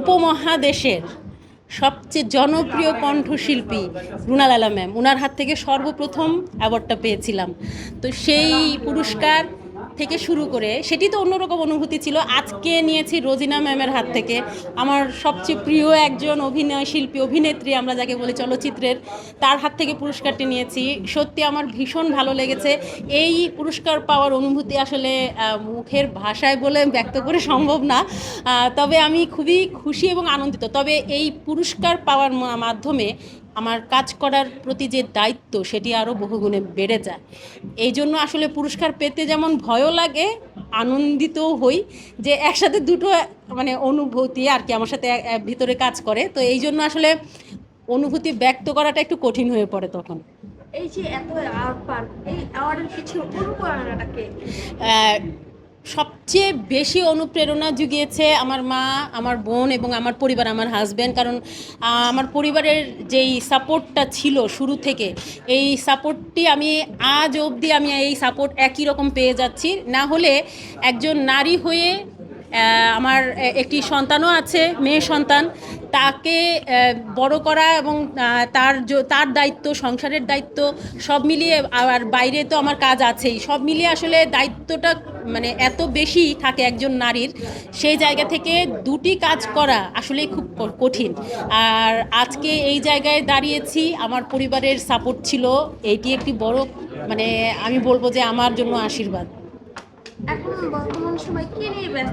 উপমহাদেশের সবচেয়ে জনপ্রিয় কণ্ঠশিল্পী রুনাল লালা ম্যাম। ওনার হাত থেকে সর্বপ্রথম অ্যাওয়ার্ডটা পেয়েছিলাম। তো সেই পুরস্কার থেকে শুরু করে, সেটি তো অন্যরকম অনুভূতি ছিল। আজকে নিয়েছি রোজিনা ম্যামের হাত থেকে। আমার সবচেয়ে প্রিয় একজন অভিনয় শিল্পী, অভিনেত্রী আমরা যাকে বলি চলচ্চিত্রের, তার হাত থেকে পুরস্কারটি নিয়েছি। সত্যি আমার ভীষণ ভালো লেগেছে। এই পুরস্কার পাওয়ার অনুভূতি আসলে মুখের ভাষায় বলে ব্যক্ত করে সম্ভব না। তবে আমি খুবই খুশি এবং আনন্দিত। তবে এই পুরস্কার পাওয়ার মাধ্যমে আমার কাজ করার প্রতি যে দায়িত্ব সেটি আরও বহুগুণে বেড়ে যায়। এই জন্য আসলে পুরস্কার পেতে যেমন ভয়ও লাগে আনন্দিতও হই যে একসাথে দুটো মানে অনুভূতি আর কি আমার সাথে ভিতরে কাজ করে। তো এই জন্য আসলে অনুভূতি ব্যক্ত করাটা একটু কঠিন হয়ে পড়ে তখন। এই যে এত এই অ্যাওয়ার্ডের পিছনে অনুপ্রেরণাটাকে সবচেয়ে বেশি অনুপ্রেরণা জুগিয়েছে আমার মা, আমার বোন এবং আমার পরিবার, আমার হাজব্যান্ড কারণ আমার পরিবারের যেই সাপোর্টটা ছিল শুরু থেকে, এই সাপোর্টটি আমি আজ অবধি আমি এই সাপোর্ট একই রকম পেয়ে যাচ্ছি। না হলে একজন নারী হয়ে আমার একটি সন্তানও আছে, মেয়ে সন্তান, তাকে বড় করা এবং তার তার দায়িত্ব, সংসারের দায়িত্ব সব মিলিয়ে, আর বাইরে তো আমার কাজ আছেই। সব মিলিয়ে আসলে দায়িত্বটা মানে এত বেশি থাকে একজন নারীর, সেই জায়গা থেকে দুটি কাজ করা আসলেই খুব কঠিন। আর আজকে এই জায়গায় দাঁড়িয়েছি, আমার পরিবারের সাপোর্ট ছিল, এটি একটি বড় মানে আমি বলব যে আমার জন্য আশীর্বাদ। এখন বর্তমান সময় কি নিয়ে ব্যস্ত?